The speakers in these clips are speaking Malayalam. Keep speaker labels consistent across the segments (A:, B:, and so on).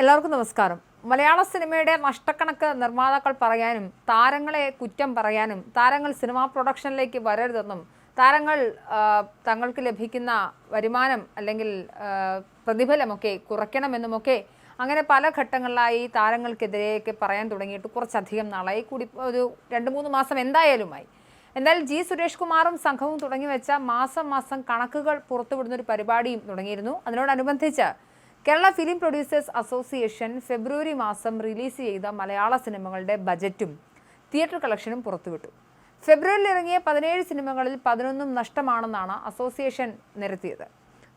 A: എല്ലാവർക്കും നമസ്കാരം. മലയാള സിനിമയുടെ നഷ്ടക്കണക്ക് നിർമ്മാതാക്കൾ പറയാനും താരങ്ങളെ കുറ്റം പറയാനും താരങ്ങൾ സിനിമാ പ്രൊഡക്ഷനിലേക്ക് വരരുതെന്നും താരങ്ങൾ തങ്ങൾക്ക് ലഭിക്കുന്ന വരുമാനം അല്ലെങ്കിൽ പ്രതിഫലമൊക്കെ കുറയ്ക്കണമെന്നുമൊക്കെ അങ്ങനെ പല ഘട്ടങ്ങളിലായി താരങ്ങൾക്കെതിരെയൊക്കെ പറയാൻ തുടങ്ങിയിട്ട് കുറച്ചധികം നാളായി. കൂടി ഒരു രണ്ട് മൂന്ന് മാസം എന്തായാലുമായി. എന്നാൽ ജി സുരേഷ് കുമാറും സംഘവും തുടങ്ങി വെച്ച മാസം മാസം കണക്കുകൾ പുറത്തുവിടുന്ന ഒരു പരിപാടിയും തുടങ്ങിയിരുന്നു. അതിനോടനുബന്ധിച്ച് Kerala film producers association February മാസം റിലീസ് ചെയ്ത മലയാള സിനിമകളുടെ ബജറ്റും തിയേറ്റർ കളക്ഷനും പുറത്തുവിട്ടു. ഫെബ്രുവരിയിൽ ഇറങ്ങിയ പതിനേഴ് സിനിമകളിൽ പതിനൊന്നും നഷ്ടമാണെന്നാണ് അസോസിയേഷൻ നിരത്തിയത്.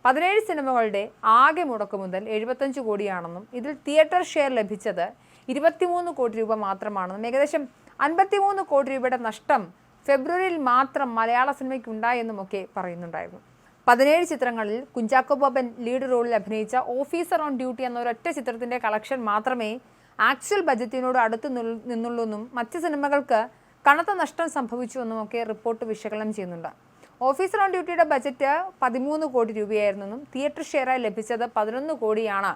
A: പതിനേഴ് സിനിമകളുടെ ആകെ മുടക്കു മുതൽ എഴുപത്തഞ്ച് കോടിയാണെന്നും ഇതിൽ തിയേറ്റർ ഷെയർ ലഭിച്ചത് ഇരുപത്തിമൂന്ന് കോടി രൂപ മാത്രമാണെന്നും ഏകദേശം അൻപത്തിമൂന്ന് കോടി രൂപയുടെ നഷ്ടം ഫെബ്രുവരിയിൽ മാത്രം മലയാള സിനിമയ്ക്ക് ഉണ്ടായെന്നുമൊക്കെ പറയുന്നുണ്ടായിരുന്നു. പതിനേഴ് ചിത്രങ്ങളിൽ കുഞ്ചാക്കോ ബോബൻ ലീഡ് റോളിൽ അഭിനയിച്ച ഓഫീസർ ഓൺ ഡ്യൂട്ടി എന്ന ഒരൊറ്റ ചിത്രത്തിന്റെ കളക്ഷൻ മാത്രമേ ആക്ച്വൽ ബജറ്റിനോട് അടുത്ത് നിന്നുള്ളൂന്നും മറ്റ് സിനിമകൾക്ക് കനത്ത നഷ്ടം സംഭവിച്ചുവെന്നുമൊക്കെ റിപ്പോർട്ട് വിശകലനം ചെയ്യുന്നുണ്ട്. ഓഫീസർ ഓൺ ഡ്യൂട്ടിയുടെ ബജറ്റ് പതിമൂന്ന് കോടി രൂപയായിരുന്നെന്നും തിയേറ്റർ ഷെയറായി ലഭിച്ചത് പതിനൊന്ന് കോടിയാണ്.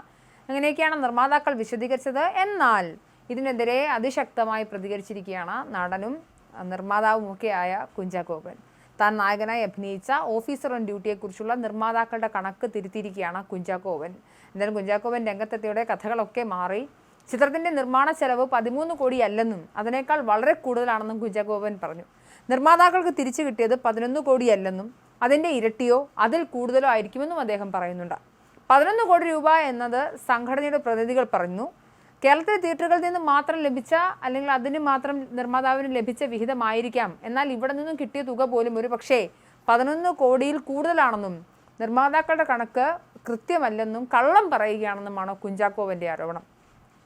A: അങ്ങനെയൊക്കെയാണ് നിർമ്മാതാക്കൾ വിശദീകരിച്ചത്. എന്നാൽ ഇതിനെതിരെ അതിശക്തമായി പ്രതികരിച്ചിരിക്കുകയാണ് നടനും നിർമ്മാതാവുമൊക്കെയായ കുഞ്ചാക്കോബൻ താൻ നായകനായി അഭിനയിച്ച ഓഫീസർ ഓൺ ഡ്യൂട്ടിയെക്കുറിച്ചുള്ള നിർമ്മാതാക്കളുടെ കണക്ക് തിരുത്തിയിരിക്കുകയാണ് കുഞ്ചാക്കോവൻ. എന്തായാലും കുഞ്ചാക്കോവൻ രംഗത്തെത്തിയുടെ കഥകളൊക്കെ മാറി. ചിത്രത്തിന്റെ നിർമ്മാണ ചെലവ് പതിമൂന്ന് കോടിയല്ലെന്നും അതിനേക്കാൾ വളരെ കൂടുതലാണെന്നും കുഞ്ചാക്കോവൻ പറഞ്ഞു. നിർമ്മാതാക്കൾക്ക് തിരിച്ചു കിട്ടിയത് പതിനൊന്ന് കോടിയല്ലെന്നും അതിന്റെ ഇരട്ടിയോ അതിൽ കൂടുതലോ ആയിരിക്കുമെന്നും അദ്ദേഹം പറയുന്നുണ്ട്. പതിനൊന്ന് കോടി രൂപ എന്നത് സംഘടനയുടെ പ്രതിനിധികൾ പറഞ്ഞു. കേരളത്തിലെ തിയേറ്ററുകളിൽ നിന്ന് മാത്രം ലഭിച്ച അല്ലെങ്കിൽ അതിന് മാത്രം നിർമ്മാതാവിന് ലഭിച്ച വിഹിതമായിരിക്കാം. എന്നാൽ ഇവിടെ നിന്നും കിട്ടിയ തുക പോലും ഒരു പക്ഷേ പതിനൊന്ന് കോടിയിൽ കൂടുതലാണെന്നും നിർമ്മാതാക്കളുടെ കണക്ക് കൃത്യമല്ലെന്നും കള്ളം പറയുകയാണെന്നുമാണ് കുഞ്ചാക്കോവിന്റെ ആരോപണം.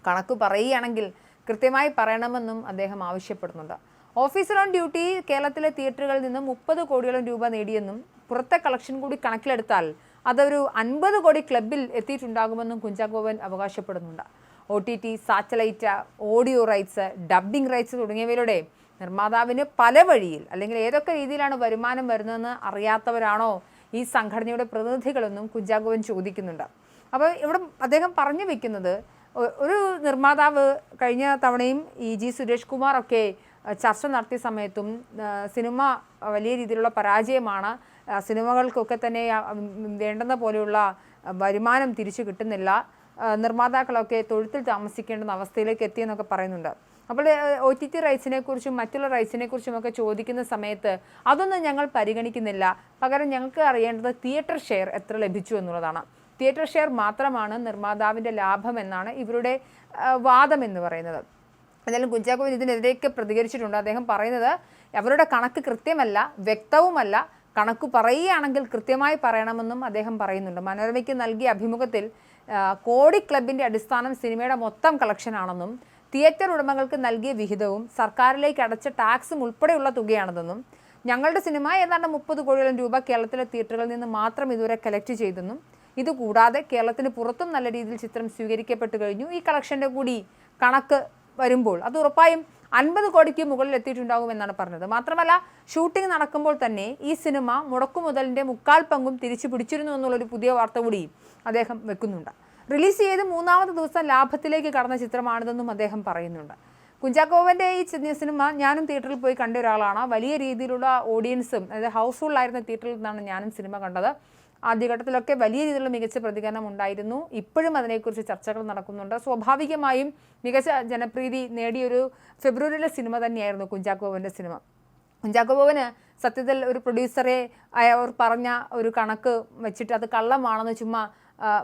A: കണക്ക് പറയുകയാണെങ്കിൽ കൃത്യമായി പറയണമെന്നും അദ്ദേഹം ആവശ്യപ്പെടുന്നുണ്ട്. ഓഫീസർ ഓൺ ഡ്യൂട്ടി കേരളത്തിലെ തിയേറ്ററുകളിൽ നിന്ന് മുപ്പത് കോടിയോളം രൂപ നേടിയെന്നും പുറത്തെ കളക്ഷൻ കൂടി കണക്കിലെടുത്താൽ അതൊരു അൻപത് കോടി ക്ലബിൽ എത്തിയിട്ടുണ്ടാകുമെന്നും കുഞ്ചാക്കോവൻ അവകാശപ്പെടുന്നുണ്ട്. O T T satellite audio rights dubbing rights തുടങ്ങിയവയിലൂടെ നിർമ്മാതാവിന് പല വഴിയിൽ അല്ലെങ്കിൽ ഏതൊക്കെ രീതിയിലാണ് വരുമാനം വരുന്നതെന്ന് അറിയാത്തവരാണോ ഈ സംഘടനയുടെ പ്രതിനിധികളെന്നും കുഞ്ചാഗോവൻ ചോദിക്കുന്നുണ്ട്. അപ്പോൾ ഇവിടെ അദ്ദേഹം പറഞ്ഞു വെക്കുന്നത് ഒരു നിർമ്മാതാവ് കഴിഞ്ഞ തവണയും ഇ ജി സുരേഷ് അഹ്, ചർച്ച നടത്തിയ സമയത്തും സിനിമ വലിയ രീതിയിലുള്ള പരാജയമാണ് സിനിമകൾക്കൊക്കെ തന്നെ വേണ്ടെന്ന പോലെയുള്ള വരുമാനം തിരിച്ചു കിട്ടുന്നില്ല. നിർമ്മാതാക്കളൊക്കെ തൊഴുത്തിൽ താമസിക്കേണ്ട അവസ്ഥയിലേക്ക് എത്തിയെന്നൊക്കെ പറയുന്നുണ്ട്. അപ്പോൾ ഒ ടി ടി റൈറ്റ്സിനെ കുറിച്ചും മറ്റുള്ള റൈറ്റ്സിനെ കുറിച്ചും ഒക്കെ ചോദിക്കുന്ന സമയത്ത് അതൊന്നും ഞങ്ങൾ പരിഗണിക്കുന്നില്ല. പകരം ഞങ്ങൾക്ക് അറിയേണ്ടത് തിയേറ്റർ ഷെയർ എത്ര ലഭിച്ചു എന്നുള്ളതാണ്. തിയേറ്റർ ഷെയർ മാത്രമാണ് നിർമ്മാതാവിന്റെ ലാഭം എന്നാണ് ഇവരുടെ വാദം എന്ന് പറയുന്നത്. എന്തായാലും കുഞ്ചാക്കോവിൻ ഇതിനെതിരെയൊക്കെ പ്രതികരിച്ചിട്ടുണ്ട്. അദ്ദേഹം പറയുന്നത് അവരുടെ കണക്ക് കൃത്യമല്ല വ്യക്തവുമല്ല. കണക്ക് പറയുകയാണെങ്കിൽ കൃത്യമായി പറയണമെന്നും അദ്ദേഹം പറയുന്നുണ്ട്. മനോരമയ്ക്ക് നൽകിയ അഭിമുഖത്തിൽ കോടി ക്ലബിന്റെ അടിസ്ഥാനം സിനിമയുടെ മൊത്തം കളക്ഷനാണെന്നും തിയേറ്റർ ഉടമകൾക്ക് നൽകിയ വിഹിതവും സർക്കാരിലേക്ക് അടച്ച ടാക്സും ഉൾപ്പെടെയുള്ള തുകയാണെന്നും ഞങ്ങളുടെ സിനിമ ഏതാണ്ട് മുപ്പത് കോടിയോളം രൂപ കേരളത്തിലെ തിയേറ്ററുകളിൽ നിന്ന് മാത്രം ഇതുവരെ കളക്ട് ചെയ്തെന്നും ഇതുകൂടാതെ കേരളത്തിന് പുറത്തും നല്ല രീതിയിൽ ചിത്രം സ്വീകരിക്കപ്പെട്ടു കഴിഞ്ഞു. ഈ കളക്ഷന്റെ കൂടി കണക്ക് വരുമ്പോൾ അത് ഉറപ്പായും അൻപത് കോടിക്ക് മുകളിൽ എത്തിയിട്ടുണ്ടാകും എന്നാണ് പറഞ്ഞത്. മാത്രമല്ല ഷൂട്ടിംഗ് നടക്കുമ്പോൾ തന്നെ ഈ സിനിമ മുടക്കുമുതലിന്റെ മുക്കാൽ പങ്കും തിരിച്ചു പിടിച്ചിരുന്നു എന്നുള്ളൊരു പുതിയ വാർത്ത കൂടി അദ്ദേഹം വെക്കുന്നുണ്ട്. റിലീസ് ചെയ്ത് മൂന്നാമത്തെ ദിവസം ലാഭത്തിലേക്ക് കടന്ന ചിത്രമാണിതെന്നും അദ്ദേഹം പറയുന്നുണ്ട്. കുഞ്ചാക്കോവന്റെ ഈ സിനിമ ഞാനും തിയേറ്ററിൽ പോയി കണ്ട ഒരാളാണ്. വലിയ രീതിയിലുള്ള ഓഡിയൻസും അതായത് ഹൗസ്ഫുള്ളായിരുന്ന തിയേറ്ററിൽ നിന്നാണ് ഞാനും സിനിമ കണ്ടത്. ആദ്യഘട്ടത്തിലൊക്കെ വലിയ രീതിയിലുള്ള മികച്ച പ്രതികരണം ഉണ്ടായിരുന്നു. ഇപ്പോഴും അതിനെക്കുറിച്ച് ചർച്ചകൾ നടക്കുന്നുണ്ട്. സ്വാഭാവികമായും മികച്ച ജനപ്രീതി നേടിയൊരു ഫെബ്രുവരിയിലെ സിനിമ തന്നെയായിരുന്നു കുഞ്ചാക്കോവന്റെ സിനിമ. കുഞ്ചാക്കോബോവന് സത്യത്തിൽ ഒരു പ്രൊഡ്യൂസറെ അവർ പറഞ്ഞ ഒരു കണക്ക് വെച്ചിട്ട് അത് കള്ളമാണെന്ന് ചുമ്മാ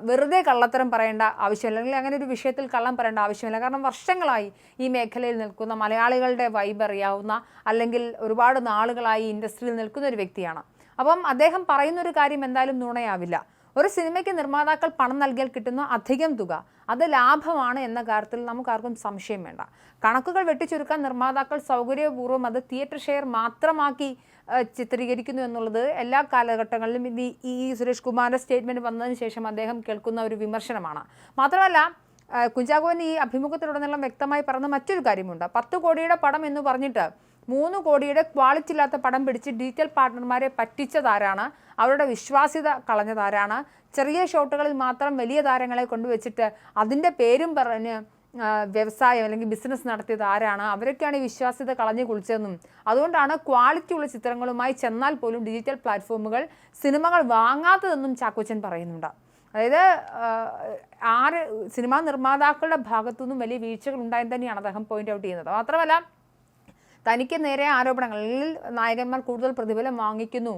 A: വെറുതെ കള്ളത്തരം പറയേണ്ട ആവശ്യമില്ല. അല്ലെങ്കിൽ അങ്ങനെ ഒരു വിഷയത്തിൽ കള്ളം പറയേണ്ട ആവശ്യമില്ല. കാരണം വർഷങ്ങളായി ഈ മേഖലയിൽ നിൽക്കുന്ന മലയാളികളുടെ വൈബ് അറിയാവുന്ന അല്ലെങ്കിൽ ഒരുപാട് നാളുകളായി ഇൻഡസ്ട്രിയിൽ നിൽക്കുന്ന ഒരു വ്യക്തിയാണ്. അപ്പം അദ്ദേഹം പറയുന്ന ഒരു കാര്യം എന്തായാലും നുണയാവില്ല. ഒരു സിനിമയ്ക്ക് നിർമ്മാതാക്കൾ പണം നൽകിയാൽ കിട്ടുന്ന അധികം തുക അത് ലാഭമാണ് എന്ന കാര്യത്തിൽ നമുക്കാർക്കും സംശയം വേണ്ട. കണക്കുകൾ വെട്ടിച്ചുരുക്കാൻ നിർമ്മാതാക്കൾ സൗകര്യപൂർവം അത് തിയേറ്റർ ഷെയർ മാത്രമാക്കി ചിത്രീകരിക്കുന്നു എന്നുള്ളത് എല്ലാ കാലഘട്ടങ്ങളിലും ഇത് ഈ- സുരേഷ് കുമാറിന്റെ സ്റ്റേറ്റ്മെന്റ് വന്നതിന് ശേഷം അദ്ദേഹം കേൾക്കുന്ന ഒരു വിമർശനമാണ്. മാത്രമല്ല ആ, കുഞ്ചാക്കോവൻ ഈ അഭിമുഖത്തിലുടനീളം വ്യക്തമായി പറഞ്ഞ മറ്റൊരു കാര്യമുണ്ട്. പത്ത് കോടിയുടെ പടം എന്ന് പറഞ്ഞിട്ട് മൂന്ന് കോടിയുടെ ക്വാളിറ്റി ഇല്ലാത്ത പടം പിടിച്ച് ഡിജിറ്റൽ പാർട്ണർമാരെ പറ്റിച്ചതാരാണ് അവരുടെ വിശ്വാസ്യത കളഞ്ഞതാരാണ് ചെറിയ ഷോട്ടുകളിൽ മാത്രം വലിയ താരങ്ങളെ കൊണ്ടുവച്ചിട്ട് അതിന്റെ പേരും പറഞ്ഞ് വ്യവസായം അല്ലെങ്കിൽ ബിസിനസ് നടത്തിയത് ആരാണ്? അവരൊക്കെയാണ് ഈ വിശ്വാസ്യത കളഞ്ഞു കുളിച്ചതെന്നും. അതുകൊണ്ടാണ് ക്വാളിറ്റി ഉള്ള ചിത്രങ്ങളുമായി ചെന്നാൽ പോലും ഡിജിറ്റൽ പ്ലാറ്റ്ഫോമുകൾ സിനിമകൾ വാങ്ങാത്തതെന്നും ചാക്കോച്ചൻ പറയുന്നുണ്ട്. അതായത് ആറ് സിനിമാ നിർമ്മാതാക്കളുടെ ഭാഗത്തുനിന്നും വലിയ വീഴ്ചകൾ ഉണ്ടായെന്ന് തന്നെയാണ് അദ്ദേഹം പോയിന്റ് ഔട്ട് ചെയ്യുന്നത്. മാത്രമല്ല തനിക്ക് നേരെ ആരോപണങ്ങളിൽ നായകന്മാർ കൂടുതൽ പ്രതിഫലം വാങ്ങിക്കുന്നു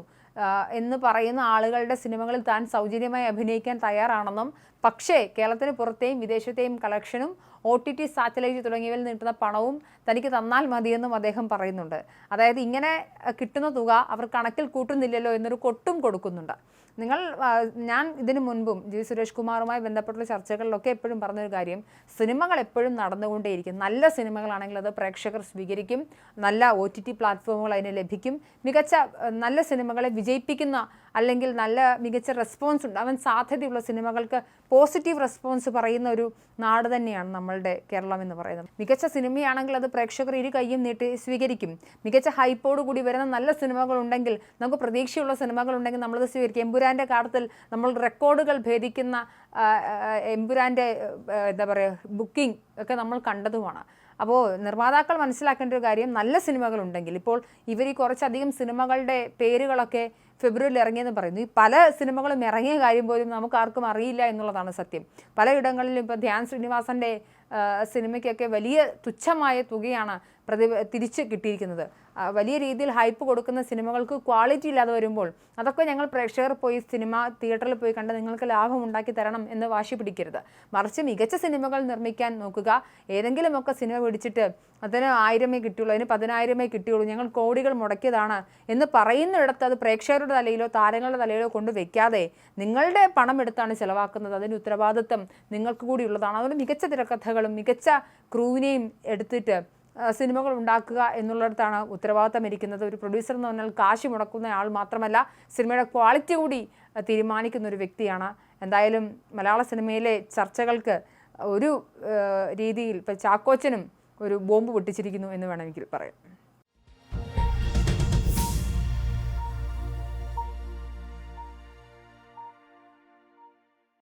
A: എന്ന് പറയുന്ന ആളുകളുടെ സിനിമകളിൽ താൻ സൗജന്യമായി അഭിനയിക്കാൻ തയ്യാറാണെന്നും പക്ഷേ കേരളത്തിന് പുറത്തെയും വിദേശത്തെയും കളക്ഷനും ഒ ടി ടി സാറ്റലൈറ്റ് തുടങ്ങിയവയിൽ നീട്ടുന്ന പണവും തനിക്ക് തന്നാൽ മതിയെന്നും അദ്ദേഹം പറയുന്നുണ്ട്. അതായത് ഇങ്ങനെ കിട്ടുന്ന തുക അവർ കണക്കിൽ കൂട്ടുന്നില്ലല്ലോ എന്നൊരു കൊട്ടും കൊടുക്കുന്നുണ്ട്. നിങ്ങൾ ഞാൻ ഇതിനു മുൻപും ജി സുരേഷ് കുമാറുമായി ബന്ധപ്പെട്ടുള്ള ചർച്ചകളിലൊക്കെ എപ്പോഴും പറഞ്ഞൊരു കാര്യം സിനിമകൾ എപ്പോഴും നടന്നുകൊണ്ടേയിരിക്കും. നല്ല സിനിമകളാണെങ്കിൽ അത് പ്രേക്ഷകർ സ്വീകരിക്കും. നല്ല ഒ ടി ടി പ്ലാറ്റ്ഫോമുകൾ അതിന് ലഭിക്കും. മികച്ച നല്ല സിനിമകളെ വിജയിപ്പിക്കുന്ന അല്ലെങ്കിൽ നല്ല മികച്ച റെസ്പോൺസ് ഉണ്ടാവാൻ സാധ്യതയുള്ള സിനിമകൾക്ക് പോസിറ്റീവ് റെസ്പോൺസ് പറയുന്ന ഒരു നാട് തന്നെയാണ് നമ്മളുടെ കേരളം എന്ന് പറയുന്നത്. മികച്ച സിനിമയാണെങ്കിൽ അത് പ്രേക്ഷകർ ഇരു കൈയും നീട്ടി സ്വീകരിക്കും. മികച്ച ഹൈപ്പോട് കൂടി വരുന്ന നല്ല സിനിമകൾ ഉണ്ടെങ്കിൽ നമുക്ക് പ്രതീക്ഷയുള്ള സിനിമകൾ ഉണ്ടെങ്കിൽ നമ്മളത് സ്വീകരിക്കും. എമ്പുരാന്റെ കാലത്തിൽ നമ്മൾ റെക്കോർഡുകൾ ഭേദിക്കുന്ന എമ്പുരാന്റെ എന്താ പറയുക ബുക്കിംഗ് ഒക്കെ നമ്മൾ കണ്ടതുമാണ്. അപ്പോൾ നിർമ്മാതാക്കൾ മനസ്സിലാക്കേണ്ട ഒരു കാര്യം നല്ല സിനിമകൾ ഉണ്ടെങ്കിൽ ഇപ്പോൾ ഇവർ ഈ കുറച്ചധികം സിനിമകളുടെ പേരുകളൊക്കെ ഫെബ്രുവരിയിൽ ഇറങ്ങിയെന്ന് പറയുന്നു. ഈ പല സിനിമകളും ഇറങ്ങിയ കാര്യം പോലും നമുക്ക് ആർക്കും അറിയില്ല എന്നുള്ളതാണ് സത്യം. പലയിടങ്ങളിലും ഇപ്പോൾ ധ്യാൻ ശ്രീനിവാസന്റെ സിനിമയ്ക്കൊക്കെ വലിയ തുച്ഛമായ തുകയാണ് പ്രതി തിരിച്ച് കിട്ടിയിരിക്കുന്നത്. വലിയ രീതിയിൽ ഹൈപ്പ് കൊടുക്കുന്ന സിനിമകൾക്ക് ക്വാളിറ്റി ഇല്ലാതെ വരുമ്പോൾ അതൊക്കെ ഞങ്ങൾ പ്രേക്ഷകർ പോയി സിനിമ തിയേറ്ററിൽ പോയി കണ്ട് നിങ്ങൾക്ക് ലാഭം ഉണ്ടാക്കി തരണം എന്ന് വാശി പിടിക്കരുത്. മറിച്ച് മികച്ച സിനിമകൾ നിർമ്മിക്കാൻ നോക്കുക. ഏതെങ്കിലുമൊക്കെ സിനിമ പിടിച്ചിട്ട് അതിന് ആയിരമേ കിട്ടിയുള്ളൂ അതിന് പതിനായിരമേ കിട്ടിയുള്ളൂ ഞങ്ങൾ കോടികൾ മുടക്കിയതാണ് എന്ന് പറയുന്നിടത്ത് അത് പ്രേക്ഷകരുടെ തലയിലോ താരങ്ങളുടെ തലയിലോ കൊണ്ട് വെക്കാതെ നിങ്ങളുടെ പണം എടുത്താണ് ചിലവാക്കുന്നത്. അതിന്റെ ഉത്തരവാദിത്വം നിങ്ങൾക്ക് കൂടി ഉള്ളതാണ്. അതുകൊണ്ട് മികച്ച തിരക്കഥകളും മികച്ച ക്രൂവിനെയും എടുത്തിട്ട് സിനിമകൾ ഉണ്ടാക്കുക എന്നുള്ളിടത്താണ് ഉത്തരവാദിത്തം ഇരിക്കുന്നത്. ഒരു പ്രൊഡ്യൂസർ എന്ന് പറഞ്ഞാൽ കാശ് മുടക്കുന്ന ആൾ മാത്രമല്ല സിനിമയുടെ ക്വാളിറ്റി കൂടി തീരുമാനിക്കുന്ന ഒരു വ്യക്തിയാണ്. എന്തായാലും മലയാള സിനിമയിലെ ചർച്ചകൾക്ക് ഒരു രീതിയിൽ ഇപ്പോൾ ചാക്കോച്ചനും ഒരു ബോംബ് പൊട്ടിച്ചിരിക്കുന്നു എന്ന് വേണമെങ്കിൽ പറയാം.